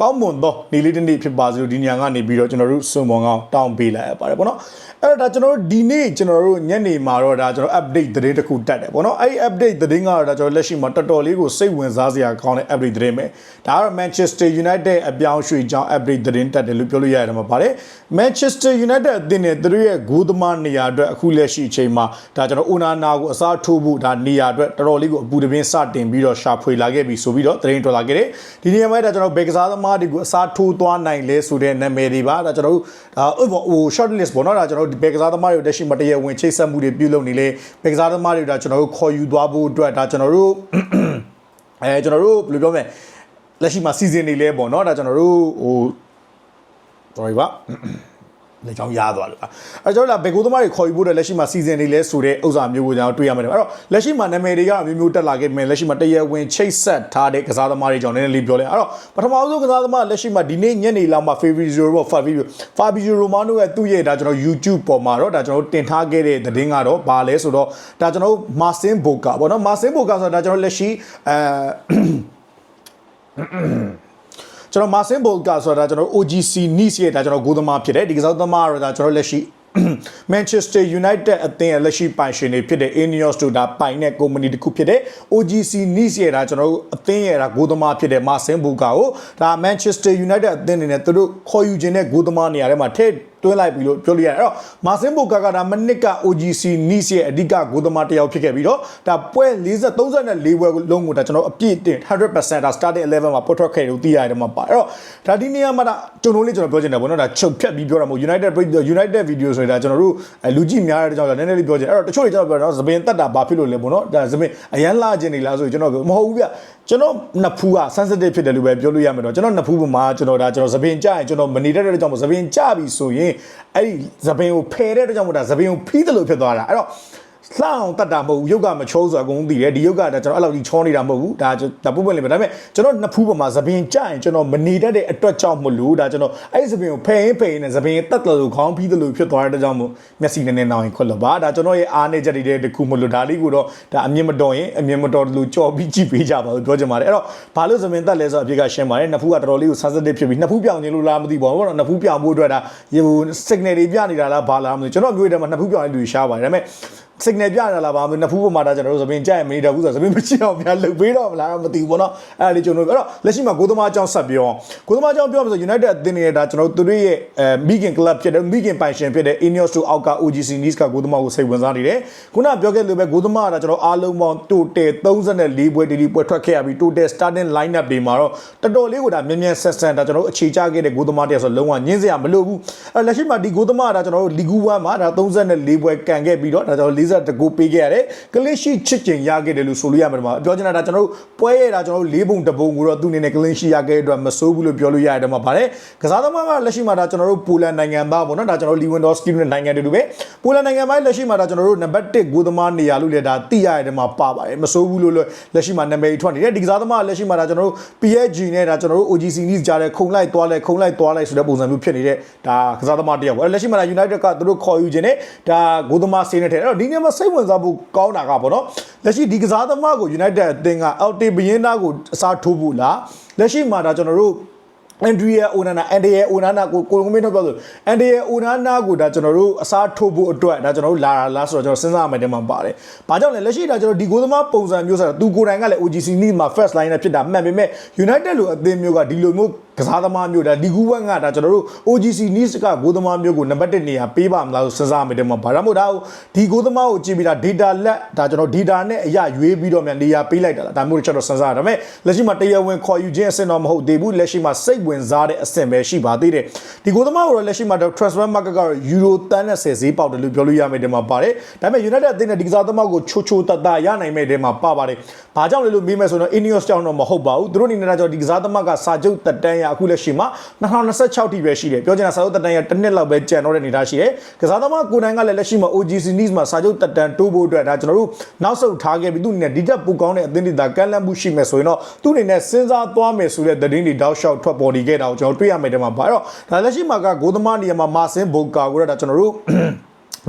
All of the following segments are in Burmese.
ကောင်းမွန်သောနေ့လေးတစ်နေ့ဖြစ်ပါစေလို့ဒီညကနေပြီးတော့ကျွန်တော်တို့စွန်ပေါ်ကောင်းတောင်းပေးလိုက်ရပါတယ်ပေါ့နော်အဲ့တော့ဒါကျွန်တော်တို့ဒီနေ့ကျွန်တော်တို့ညနေမှာတော့ဒါကျွန်တော် update သတင်းတစ်ခုတက်တယ်ပေါ့နော်အဲ့ဒီ update သတင်းကတော့ဒါကျွန်တော်လက်ရှိမှာတော်တော်လေးကိုစိတ်ဝင်စားစရာကောင်းတဲ့ update သတင်းပဲဒါကတော့ Manchester United အပြောင်းရွှေ့ကြောင်း update သတင်းတက်တယ်လို့ပြောလို့ရတယ်မှာပါတယ် Manchester United အသင်းနဲ့သူတို့ရဲ့ဂိုးသမားနေရာအတွက်အခုလက်ရှိအချိန်မှာဒါကျွန်တော် Onana ကိုအစားထိုးဖို့ဒါနေရာအတွက်တော်တော်လေးကိုအပူတပင်းစတင်ပြီးတော့ရှာဖွေလာခဲ့ပြီဆိုပြီးတော့သတင်းထွက်လာခဲ့တယ်ဒီနေရာမှာဒါကျွန်တော်ဘယ်ကစားသမားတွေကိုအစားထိုးသွားနိုင်လဲဆိုတဲ့နာမည်တွေပါဒါကျွန်တော်တို့ဒါဟို short list ပေါ့နော်ဒါကျွန်တော်တို့ဘယ်ကစားသမားတွေကိုတက်ရှိမတရဝင်ချိတ်ဆက်မှုတွေပြုလုပ်နေလေဘယ်ကစားသမားတွေဒါကျွန်တော်တို့ခေါ်ယူသွားဖို့အတွက်ဒါကျွန်တော်တို့အဲကျွန်တော်တို့ဘယ်လိုပြောမလဲလက်ရှိမှာ season တွေလဲပေါ့နော်ဒါကျွန်တော်တို့ဟို sorry ပါ လက်ချောင်းရသွားလို့ပါအဲကျွန်တော်တို့ကဘယ်ကိုသမားတွေခေါ်ယူဖို့တဲ့လက်ရှိမှာ season တွေလဲဆိုတဲ့ဥစ္စာမျိုးကိုကျွန်တော်တွေ့ရမှာတယ်အဲ့တော့လက်ရှိမှာနာမည်တွေကအမျိုးမျိုးတက်လာခဲ့ပြီလက်ရှိမှာတရဝင်ချိတ်ဆက်ထားတဲ့ကစားသမားတွေကြောင့်နည်းနည်းလေးပြောလဲအဲ့တော့ပထမဆုံးကစားသမားလက်ရှိမှာဒီနေ့ညနေလောက်မှာ Fabrizio ပေါ့ Fabrizio Fabrizio Romano ရဲ့သူ့ရဲ့ဒါကျွန်တော် YouTube ပေါ်မှာတော့ဒါကျွန်တော်တင်ထားခဲ့တဲ့သတင်းကတော့ဘာလဲဆိုတော့ဒါကျွန်တော် Marcin Boca ပေါ့နော် Marcin Boca ဆိုတာဒါကျွန်တော်လက်ရှိအဲ ကျွန်တော်မာဆင်ဘောကဆိုတာကျွန်တော် OGC Nice ရဲ့ဒါကျွန်တော်ဂိုးသမားဖြစ်တယ်ဒီကစားသမားကတော့ဒါကျွန်တော်လက်ရှိ Manchester United အသင်းရဲ့လက်ရှိပိုင်ရှင်တွေဖြစ်တဲ့ Ineos တို့ဒါပိုင်တဲ့ company တစ်ခုဖြစ်တဲ့ OGC Nice ရဲ့ဒါကျွန်တော်တို့အသင်းရဲ့ဒါဂိုးသမားဖြစ်တဲ့မာဆင်ဘူကာကိုဒါ Manchester United အသင်းအနေနဲ့သူတို့ခေါ်ယူခြင်းတဲ့ဂိုးသမားနေရာထဲမှာထည့် တွင်းလိုက်ပြီလို့ပြောလို့ရတယ်အဲ့တော့မာဆင်ဘူကာကဒါမနစ်က OGC Nice ရဲ့အဓိကဂိုးသမားတစ်ယောက်ဖြစ်ခဲ့ပြီးတော့ဒါပွဲ40 34ပွဲလုံးကိုဒါကျွန်တော်အပြည့်တင်100%ဒါ starting 11မှာပေါ်ထွက်ခဲ့လို့သိရတယ်မှာပါအဲ့တော့ဒါဒီနေရာမှာဒါကျွန်တော်လေးကျွန်တော်ပြောချင်တယ်ပေါ့နော်ဒါချုပ်ဖြတ်ပြီးပြောတာမဟုတ် United United video ဆိုတာကျွန်တော်တို့လူကြည့်များတဲ့ကြောင့်နည်းနည်းလေးပြောချင်အဲ့တော့တချို့တွေကျွန်တော်ပြောတော့သပင်တက်တာဘာဖြစ်လို့လဲပေါ့နော်ဒါသပင်အရန်လာခြင်းနေလားဆိုကျွန်တော်မဟုတ်ဘူးဗျကျွန်တော်နှစ်ဖူးက sensitive ဖြစ်တယ်လို့ပဲပြောလို့ရမယ်တော့ကျွန်တော်နှစ်ဖူးပေါ်မှာကျွန်တော်ဒါကျွန်တော်သပင်ကြရင်ကျွန်တော်မနေတဲ့တဲ့ကြောင့်သပင်ကြပြီဆိုရင်အဲ့ဒီသပင်ကိုဖယ်တဲ့အတွက်ကြောင့်မို့ဒါသပင်ကိုဖီးတယ်လို့ဖြစ်သွားတာအဲ့တော့ လှအောင်တတ်တာမဟုတ်ဘူးရုပ်ကမချိုးဆိုအကုန်သိတယ်ဒီရုပ်ကဒါကျွန်တော်အဲ့လောက်ကြီးချောနေတာမဟုတ်ဘူးဒါဒါပုတ်ပွင့်လေးပဲဒါပေမဲ့ကျွန်တော်နှစ်ဖူးပေါ်မှာသပင်ကြရင်ကျွန်တော်မနေတတ်တဲ့အတွက်ကြောင့်မလို့ဒါကျွန်တော်အဲ့ဒီသပင်ကိုဖယ်ရင်ဖယ်ရင်သပင်တက်တယ်လို့ခေါင်းဖီးတယ်လို့ဖြစ်သွားတဲ့အတွက်ကြောင့်မို့မျက်စိနဲ့နဲ့နောင်ရင်ခွက်လို့ပါဒါကျွန်တော်ရဲ့အားနေချက်တွေတခုမလို့ဒါလေးကိုတော့ဒါအမြင်မတော်ရင်အမြင်မတော်လို့ကြော်ပြီးကြည့်ပေးကြပါလို့ပြောချင်ပါတယ်အဲ့တော့ဘာလို့သပင်တက်လဲဆိုတော့အဖြစ်ကရှင်းပါတယ်နှစ်ဖူးကတော်တော်လေးကို sensitive ဖြစ်ပြီးနှစ်ဖူးပြောင်းခြင်းလို့လားမသိပါဘူးပေါ့နော်နှစ်ဖူးပြောင်းဖို့အတွက်ဒါဟို signal တွေပြနေတာလားဘာလားမသိကျွန်တော်မျိုးတွေမှာနှစ်ဖူးပြောင်းတဲ့လူရှားပါတယ်ဒါပေမဲ့ signal ပြရလာပါမယ်နှစ်ဖူးပေါ်မှာဒါကျွန်တော်တို့သပင်ကြိုက်မနေတော့ဘူးဆိုတော့သပင်မရှိအောင်များလှုပ်ပေးတော့မလားမသိဘူးပေါ့နော်အဲ့ဒါလေးကျွန်တော်တို့အဲ့တော့လက်ရှိမှာကိုသမားအကြောင်းဆက်ပြောကိုသမားအကြောင်းပြောမှဆို United အသင်းရဲ့ဒါကျွန်တော်တို့တို့ရဲ့အဲ Migan Club ဖြစ်တဲ့ Migan ပိုင်ရှင်ဖြစ်တဲ့ Ineos တို့အောက်က OGC Nice ကကိုသမားကိုစိတ်ဝင်စားနေတယ်ခုနပြောခဲ့လို့ပဲကိုသမားကဒါကျွန်တော်အားလုံးပေါင်း total 34ပွဲဒီဒီပွဲထွက်ခဲ့ရပြီး total starting lineup တွေမှာတော့တော်တော်လေးကိုဒါမြန်မြန်ဆက်ဆက်ဒါကျွန်တော်တို့အခြေချခဲ့တဲ့ကိုသမားတည်းဆိုလုံးဝညင်းစရာမလိုဘူးအဲ့လက်ရှိမှာဒီကိုသမားကဒါကျွန်တော်တို့ Ligue 1မှာဒါ34ပွဲကန်ခဲ့ပြီးတော့ဒါကျွန်တော်40တကူပေးခဲ့ရတယ်ကလစ်ရှိချစ်ကျင်ရခဲ့တယ်လို့ဆိုလို့ရမှာဒီမှာပြောချင်တာဒါကျွန်တော်တို့ပွဲရတာကျွန်တော်တို့၄ပုံတပုံကိုတော့သူ့အနေနဲ့ကလစ်ရှိရခဲ့တဲ့အတွက်မစိုးဘူးလို့ပြောလို့ရတယ်မှာပါတယ်ကစားသမားကလက်ရှိမှာဒါကျွန်တော်တို့ပိုလန်နိုင်ငံသားပေါ့နော်ဒါကျွန်တော်လီဝန်ဒေါစကီနဲ့နိုင်ငံတူတူပဲပိုလန်နိုင်ငံပိုင်းလက်ရှိမှာဒါကျွန်တော်တို့နံပါတ်1ဂိုးသမားနေရာလို့လည်းဒါသိရတယ်မှာပါပါတယ်မစိုးဘူးလို့လက်ရှိမှာနာမည်ထွက်နေတယ်ဒီကစားသမားလက်ရှိမှာဒါကျွန်တော်တို့ PSG နဲ့ဒါကျွန်တော်တို့ OGC Nice ကြားတဲ့ခုံလိုက်သွားလိုက်ခုံလိုက်သွားလိုက်ဆိုတဲ့ပုံစံမျိုးဖြစ်နေတဲ့ဒါကစားသမားတယောက်ပေါ့လက်ရှိမှာဒါ United ကသူတို့ခေါ်ယူခြင်းနဲ့ဒါဂိုးသမားစေးနေတဲ့အဲ့တော့ဒီနေ့မှာစိတ်ဝင်စားဖို့ကောင်းတာကပေါ့နော်လက်ရှိဒီကစားသမားကို United အသင်းက LT ဘယင်းသားကိုအစားထိုးဖို့လားလက်ရှိမှာဒါကျွန်တော်တို့အန်ဒရီယာအိုနာနာအန်ဒရီယာအိုနာနာကိုကိုမင်းတို့ပြောဆိုအန်ဒရီယာအိုနာနာကိုဒါကျွန်တော်တို့အစားထိုးဖို့အတွက်ဒါကျွန်တော်တို့လာလာလားဆိုတော့ကျွန်တော်စဉ်းစားမှတည်းမှာပါတယ်။ဘာကြောင့်လဲလက်ရှိဒါကျွန်တော်ဒီကိုသမားပုံစံမျိုးဆိုတော့သူကိုယ်တိုင်ကလည်း OGC Nice မှာ first line နဲ့ဖြစ်တာမှန်ပေမဲ့ United လိုအသင်းမျိုးကဒီလိုမျိုးကစားသမားမျိုးဒါဒီကူဝက်ကဒါကျွန်တော်တို့ OGC Nice ကဂိုးသမားမျိုးကိုနံပါတ်1နေရာပေးပါမလားဆိုစဉ်းစားမှတည်းမှာဘာလို့မို့ဒါဒီဂိုးသမားကိုကြည့်ပြီးဒါ data လက်ဒါကျွန်တော် data နဲ့အရာရွေးပြီးတော့မြန်နေရာပေးလိုက်တာလားဒါမျိုးကျွန်တော်စဉ်းစားရဒါပေမဲ့လက်ရှိမှာတရားဝင်ခေါ်ယူခြင်းအဆင့်တော့မဟုတ်သေးဘူးလက်ရှိမှာစိတ်ဝင်စားတဲ့အဆင့်ပဲရှိပါသေးတယ်ဒီကိုသမားကိုတော့လက်ရှိမှာ transfer market ကတော့ euro တန်းနဲ့10ဈေးပေါက်တယ်လို့ပြောလို့ရမယ်ဒီမှာပါတယ်ဒါပေမဲ့ United အသင်းနဲ့ဒီကစားသမားကိုချိုချိုတတရနိုင်မဲ့ဒီမှာပါပါတယ်ဘာကြောင့်လဲလို့မေးမယ်ဆိုတော့ Ineos ကြောင့်တော့မဟုတ်ပါဘူးသူတို့အနေနဲ့တော့ဒီကစားသမားကစာချုပ်တက်တန်းရအခုလက်ရှိမှာ2026ထိပဲရှိတယ်ပြောချင်တာစာချုပ်တက်တန်းရတစ်နှစ်လောက်ပဲကျန်တော့တဲ့အနေအထားရှိတယ်ကစားသမားကိုနိုင်ကလည်းလက်ရှိမှာ OGC Nice မှာစာချုပ်တက်တန်းတိုးဖို့အတွက်ဒါကျွန်တော်တို့နောက်ဆုတ်ထားခဲ့ပြီးသူအနေနဲ့ဒီတက်ပူကောင်းတဲ့အသင်းတွေဒါကမ်းလှမ်းမှုရှိမယ်ဆိုရင်တော့သူအနေနဲ့စဉ်းစားသွားမယ်ဆိုတဲ့သတင်းတွေတောက်လျှောက်ထွက်ပေါ်နေခဲ့တာကိုကျွန်တော်တွေ့ရမယ်တဲ့မှာပါအဲ့တော့ဒါလက်ရှိမှာကဂိုးသမားနေရာမှာမာဆင်ဘုံကာကိုတော့ဒါကျွန်တော်တို့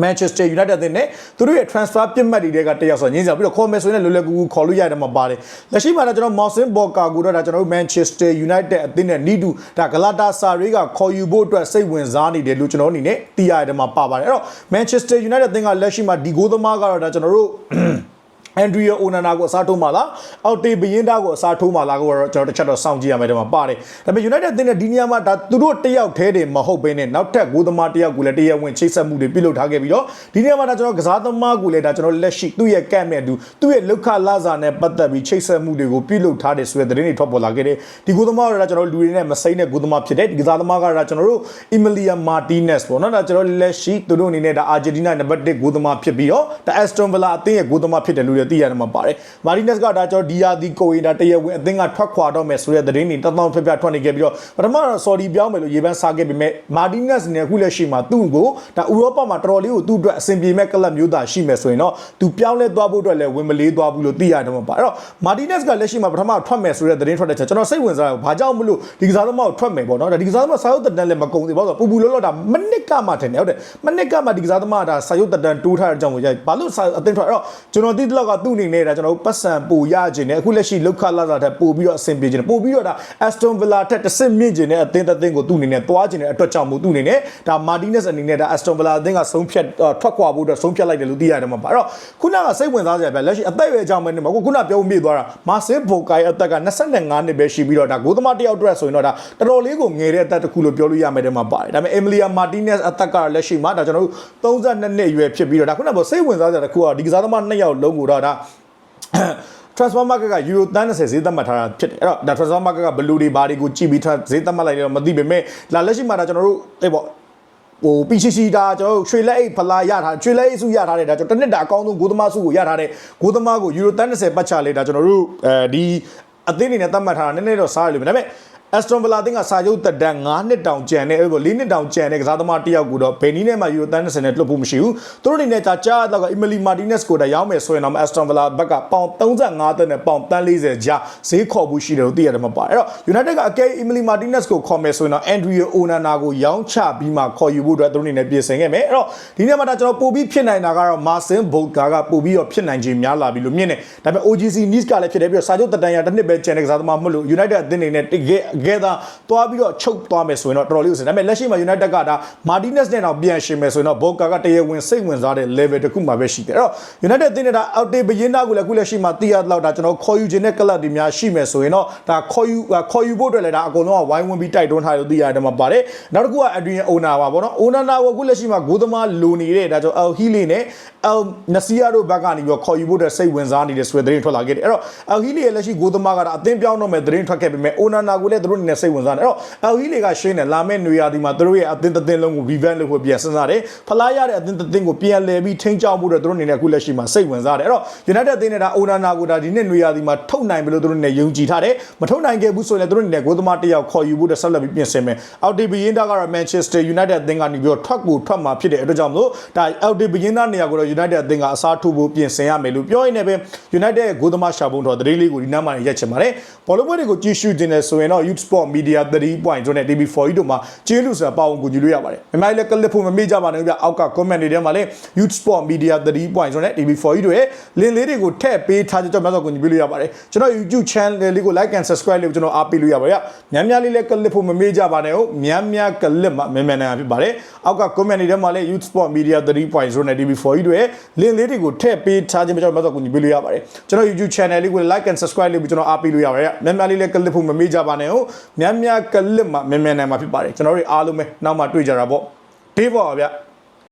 Manchester United အသင်းနဲ့သူတို့ရဲ့ transfer ပြစ်မှတ်တွေကတယောက်ဆိုညင်းစရာပြီးတော့ခေါ်မယ်ဆိုရင်လည်းလွယ်လွယ်ကူကူခေါ်လို့ရတယ်မှာပါတယ်လက်ရှိမှာတော့ကျွန်တော် Mousin Boka ကိုတော့ဒါကျွန်တော်တို့ Manchester United အသင်းနဲ့နီးတူဒါ Galatasaray ကခေါ်ယူဖို့အတွက်စိတ်ဝင်စားနေတယ်လို့ကျွန်တော်အနေနဲ့သိရတယ်မှာပါပါတယ်အဲ့တော့ Manchester United အသင်းကလက်ရှိမှာဒီဂိုးသမားကတော့ဒါကျွန်တော်တို့ အန်ဒရီယိုအိုနာနာကိုအစားထိုးမှလားအောက်တေဘယင်းတာကိုအစားထိုးမှလားကိုတော့ကျွန်တော်တစ်ချက်တော့စောင့်ကြည့်ရမယ်ဒီမှာပါတယ်ဒါပေမဲ့ United အသင်းနဲ့ဒီနေရာမှာဒါသူတို့တယောက်တည်းတယ်မဟုတ်ဘဲနဲ့နောက်ထပ်ဂိုးသမားတယောက်ကိုလည်းတရားဝင်ချိတ်ဆက်မှုတွေပြုလုပ်ထားခဲ့ပြီးတော့ဒီနေရာမှာဒါကျွန်တော်ကစားသမားကိုလည်းဒါကျွန်တော်လက်ရှိသူ့ရဲ့ကန့်မဲ့အတူသူ့ရဲ့လောက်ခလာစာနဲ့ပတ်သက်ပြီးချိတ်ဆက်မှုတွေကိုပြုလုပ်ထားတယ်ဆိုတဲ့သတင်းတွေထွက်ပေါ်လာခဲ့တယ်ဒီဂိုးသမားကတော့ဒါကျွန်တော်လူတွေနဲ့မစိမ့်တဲ့ဂိုးသမားဖြစ်တယ်ဒီကစားသမားကတော့ဒါကျွန်တော်တို့ Emilia Martinez ပေါ့နော်ဒါကျွန်တော်လက်ရှိသူတို့အနေနဲ့ဒါ Argentina နံပါတ်1ဂိုးသမားဖြစ်ပြီးတော့ဒါ Aston Villa အသင်းရဲ့ဂိုးသမားဖြစ်တယ်လို့လည်းသိရတယ်မှာပါတယ်မာရီနက်စ်ကဒါကျွန်တော်ဒီယာဒီကိုရင်ဒါတရဝင်းအသင်းကထွက်ခွာတော့မယ်ဆိုတဲ့သတင်းတွေတသောင်းဖျက်ဖျက်ထွက်နေခဲ့ပြီးတော့ပထမတော့ဆော်ဒီပြောင်းမယ်လို့ရေပန်းစားခဲ့ပေမဲ့မာတီနက်စ်နဲ့အခုလက်ရှိမှာသူ့ကိုဒါဥရောပမှာတော်တော်လေးကိုသူ့အတွက်အဆင်ပြေမဲ့ကလပ်မျိုးသားရှိမယ်ဆိုရင်တော့သူပြောင်းလဲသွားဖို့အတွက်လည်းဝင်မလေးသွားဘူးလို့သိရတယ်မှာပါအဲ့တော့မာတီနက်စ်ကလက်ရှိမှာပထမထွက်မယ်ဆိုတဲ့သတင်းထွက်တဲ့ချက်ကျွန်တော်စိတ်ဝင်စားတယ်ဘာကြောင့်မလို့ဒီကစားသမားကိုထွက်မယ်ပေါ့နော်ဒါဒီကစားသမားစာရုပ်တက်တန်းလည်းမကုန်သေးဘူးဆိုတော့ပူပူလောလောဒါမနစ်ကမှထင်တယ်ဟုတ်တယ်မနစ်ကမှဒီကစားသမားဒါစာရုပ်တက်တန်းတိုးထားတဲ့အကြောင်းကိုရိုက်ဘာလို့စာအသင်းထွက်အဲ့တော့ကျွန်တော်သိတဲ့လောက်ကသူ့အနေနဲ့ဒါကျွန်တော်ပတ်စံပူရခြင်းနဲ့အခုလက်ရှိလောက်ခလာတာထက်ပို့ပြီးတော့အဆင်ပြေခြင်းနဲ့ပို့ပြီးတော့ဒါ Aston Villa ထက်တစ်ဆင့်မြင့်ခြင်းနဲ့အသင်းတစ်သင်းကိုသူ့အနေနဲ့သွားခြင်းနဲ့အတွက်ကြောင့်မို့သူ့အနေနဲ့ဒါ Martinez အနေနဲ့ဒါ Aston Villa အသင်းကဆုံးဖြတ်ထွက်ခွာဖို့အတွက်ဆုံးဖြတ်လိုက်တယ်လို့သိရတယ်မှာပါအဲ့တော့ခုနကစိတ်ဝင်စားစရာပဲလက်ရှိအသက်အရွယ်ကြောင့်ပဲနေမှာခုနပြောမိသွားတာ Marcel Bokai အသက်က25နှစ်ပဲရှိပြီးတော့ဒါဂိုးသမားတယောက်အတွက်ဆိုရင်တော့ဒါတော်တော်လေးကိုငယ်တဲ့အသက်တစ်ခုလို့ပြောလို့ရမယ်တဲ့မှာပါတယ်ဒါပေမဲ့ Emilia Martinez အသက်ကလက်ရှိမှာဒါကျွန်တော်တို့32နှစ်အရွယ်ဖြစ်ပြီးတော့ဒါခုနကစိတ်ဝင်စားစရာတစ်ခုကဒီကစားသမားနှစ်ယောက်လုံးကိုတော့ဒါ transfer market က euro 30ဈေးသတ်မှတ်ထားတာဖြစ်တယ်အဲ့တော့ဒါ transfer market ကဘလူတွေဘာတွေကိုကြည့်ပြီးဈေးသတ်မှတ်လိုက်တယ်တော့မသိပေမဲ့လာလက်ရှိမှာဒါကျွန်တော်တို့အေးပေါ့ဟို PCC ဒါကျွန်တော်တို့ရွှေလက်အိတ်ဖလာရထားရွှေလက်အိတ်စုရထားတယ်ဒါကျွန်တော်တစ်နှစ်တာအကောင်းဆုံးဂိုးသမားစုကိုရထားတယ်ဂိုးသမားကို euro 30ပတ်ချလေဒါကျွန်တော်တို့အဲဒီအသင်းအနေနဲ့သတ်မှတ်ထားတာနည်းနည်းတော့စားရလို့ဒါပေမဲ့ Aston Villa အသင်းကစာချုပ်သက်တမ်း9နှစ်တောင်ကျန်တဲ့အဲ့လို4နှစ်တောင်ကျန်တဲ့ကစားသမားတစ်ယောက်ကိုတော့ဘယ်နည်းနဲ့မှယူတန်း30နဲ့လွတ်ဖို့မရှိဘူးသူတို့အနေနဲ့ကြာကြာတော့ Emily Martinez ကိုတော့ရောင်းမယ်ဆိုရင်တော့ Aston Villa ဘက်ကပေါင်35တန်းနဲ့ပေါင်30ကြားဈေးခေါ်ဖို့ရှိတယ်လို့သိရတယ်မှာပါအဲ့တော့ United ကအကဲ Emily Martinez ကိုခေါ်မယ်ဆိုရင်တော့ Andrew Onana ကိုရောင်းချပြီးမှခေါ်ယူဖို့အတွက်သူတို့အနေနဲ့ပြင်ဆင်ခဲ့မယ်အဲ့တော့ဒီနေ့မှာဒါကျွန်တော်ပို့ပြီးဖြစ်နိုင်တာကတော့ Marcin Bolga ကပို့ပြီးတော့ဖြစ်နိုင်ခြင်းများလာပြီလို့မြင်တယ်ဒါပေမဲ့ OGC Nice ကလည်းဖြစ်တယ်ပြီးတော့စာချုပ်တက်တန်းရတစ်နှစ်ပဲကျန်တဲ့ကစားသမားမဟုတ်လို့ United အသင်းအနေနဲ့တကယ်အကဲသာသွားပြီးတော့ချုပ်သွားမယ်ဆိုရင်တော့တော်တော်လေးကိုစင်ဒါပေမဲ့လက်ရှိမှာ United ကဒါ Martinez နဲ့တော့ပြန်ရှင်မယ်ဆိုရင်တော့ Boca ကတရဝင်စိတ်ဝင်စားတဲ့ level တစ်ခုမှပဲရှိတယ်အဲ့တော့ United အသင်းနဲ့ဒါ out day ဘရင်သားကိုလည်းအခုလက်ရှိမှာတီးရတော့ဒါကျွန်တော်ခေါ်ယူခြင်းတဲ့ club တွေများရှိမယ်ဆိုရင်တော့ဒါခေါ်ယူခေါ်ယူဖို့အတွက်လည်းဒါအကုန်လုံးကဝိုင်းဝန်းပြီးတိုက်တွန်းထားလို့သိရတယ်မှာပါတယ်နောက်တစ်ခုက Adrian Ona ပါဗောနော် Ona နာကိုအခုလက်ရှိမှာဂိုးသမားလိုနေတဲ့ဒါကြောင့် El Hili နဲ့ El Nasir တို့ဘက်ကနေပြီးတော့ခေါ်ယူဖို့အတွက်စိတ်ဝင်စားနေတဲ့ဆွေသတင်းထွက်လာခဲ့တယ်အဲ့တော့ El Hili ရဲ့လက်ရှိဂိုးသမားကတော့အသင်းပြောင်းတော့မဲ့သတင်းထွက်ခဲ့ပေမဲ့ Ona နာကိုလည်းသူတို့အနေနဲ့စိတ်ဝင်စားတယ်အဲ့တော့ El Hili ကရှင်းတယ်လာမဲ့နွေရာသီမှာသူတို့ရဲ့အသင်းတစ်သင်းလုံးကို revamp လုပ်ဖို့ပြန်စဉ်းစားတယ်ဖလားရတဲ့အသင်းတစ်သင်းကိုပြန်လည်ပြီးထိန်းချောင်းဖို့အတွက်သူတို့အနေနဲ့အခုလက်ရှိမှာစိတ်ဝင်စားတယ်အဲ့တော့ United အသင်းနဲ့ဒါ Ona နာကိုဒါဒီနှစ်နွေရာသီမှာထုတ်နိုင်ပြီလို့သူတို့အနေနဲ့ယုံကြည်ထားတယ်မထုတ်နိုင်ခဲ့ဘူးဆိုရင်လည်းသူတို့အနေနဲ့ဂိုးသမားတစ်ယောက်ခေါ်ယူဖို့အတွက်ဆက်လက်ပြီးပြင်ဆင်မယ် LDB ရင်းတာကတော့ Manchester United အသင်းကနေပြီးတော့ထွက်ကိုထွက်မှာဖြစ်တဲ့အတွက်ကြောင့်မလို့ဒါ LDB ရင်းတာနေရာကိုတော့ United အသင်းကအစားထိုးဖို့ပြင်ဆင်ရမယ်လို့ပြောရင်းနဲ့ပဲ United ရဲ့ဂိုးသမားရှာပုံတော်သတင်းလေးကိုဒီနားမှာရက်ချင်ပါတယ်ဘောလုံးပွဲတွေကိုကြည့်ရှုတင်နေဆိုရင်တော့ Youth Sport Media 3.0နဲ့ TV4 တို့မှာကျေးလူဆိုတာပေါအောင်ကူညီလို့ရပါတယ်မြန်မာလည်းကလစ်ဖို့မမေ့ကြပါနဲ့ဗျအောက်က comment တွေထဲမှာလည်း Youth Sport Media 3.0နဲ့ TV4 တို့ရဲ့ link လေးတွေကိုထည့်ပေးထားကြကြောင့်များစွာကူညီပေးလို့ရပါတယ်ကျွန်တော် YouTube channel လေးကို like and subscribe လေးကိုကျွန်တော်အားပေးလို့ရပါတယ်ညများလေးလည်းကလစ်ဖို့မမေ့ကြပါနဲ့ဟုတ်များများကလစ်မှာမြန်မြန်နိုင်ဖြစ်ပါတယ်အောက်က comment တွေထဲမှာလည်း Youth Sport Media 3.0နဲ့ TV4 တို့ရဲ့ link လေးတွေကိုထည့်ပေးထားခြင်းကြောင့်များစွာကူညီပေးလို့ရပါတယ်ကျွန်တော် YouTube channel လေးကို like and subscribe လေးကိုကျွန်တော်အားပေးလို့ရပါတယ်ညများလေးလည်းကလစ်ဖို့မမေ့ကြပါနဲ့ဟုတ်များများကလစ်မှာမြန်မြန်နိုင်မှာဖြစ်ပါတယ်ကျွန်တော်တို့အားလုံးပဲနောက်မှတွေ့ကြတာပေါ့ဒေးပေါ့ဗျ